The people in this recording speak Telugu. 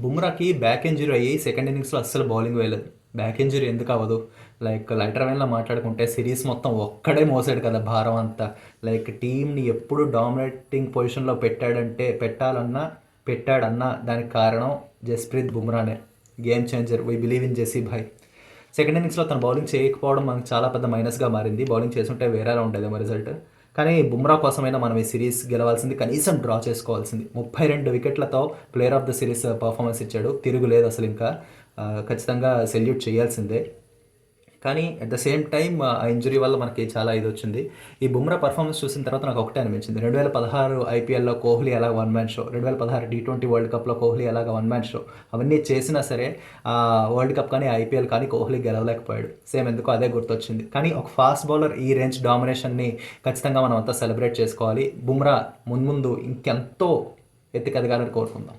బుమ్రాకి బ్యాక్ ఇంజరీ అయ్యి సెకండ్ ఇన్నింగ్స్లో అస్సలు బౌలింగ్ వేయలేదు. బ్యాక్ ఇంజరీ ఎందుకు అవ్వదు? లైక్ లైటర్ వైన్లో మాట్లాడుకుంటే సిరీస్ మొత్తం ఒక్కడే మోసాడు కదా భారం అంతా. లైక్ టీంని ఎప్పుడు డామినేటింగ్ పొజిషన్లో పెట్టాడంటే పెట్టాలన్నా పెట్టాడన్నా దానికి కారణం Jasprit బుమ్రానే. Game changer why believe in Jassi Bhai second ఇన్నింగ్స్లో తను బౌలింగ్ చేయకపోవడం మనకు చాలా పెద్ద మైనస్గా మారింది. బౌలింగ్ చేస్తుంటే వేరేలా ఉండేదేమో రిజల్ట్ కానీ బుమ్రా కోసమైనా మనం ఈ సిరీస్ గెలవాల్సింది కనీసం డ్రా చేసుకోవాల్సింది. ముప్పై రెండు వికెట్లతో player of the series performance ఇచ్చాడు. తిరుగులేదు అసలు ఇంకా. ఖచ్చితంగా సెల్యూట్ చేయాల్సిందే. కానీ అట్ ద సేమ్ టైం ఆ ఇంజరీ వల్ల మనకి చాలా ఇది వచ్చింది. ఈ బుమ్రా పర్ఫార్మెన్స్ చూసిన తర్వాత నాకు ఒకటే అనిపించింది. రెండు వేల పదహారు ఐపీఎల్లో కోహ్లీ ఎలా వన్ మ్యాన్ షో రెండు వేల పదహారు టీ ట్వంటీ వరల్డ్ కప్లో కోహ్లీ ఎలాగ వన్ మ్యాన్ షో అవన్నీ చేసినా సరే ఆ వరల్డ్ కప్ కానీ ఐపీఎల్ కానీ కోహ్లీ గెలవలేకపోయాడు. సేమ్ ఎందుకో అదే గుర్తొచ్చింది. కానీ ఒక ఫాస్ట్ బౌలర్ ఈ రేంజ్ డామినేషన్ని ఖచ్చితంగా మనం అంతా సెలబ్రేట్ చేసుకోవాలి. బుమ్రా ముందు ఇంకెంతో ఎత్తుకెదగాలని కోరుకుందాం.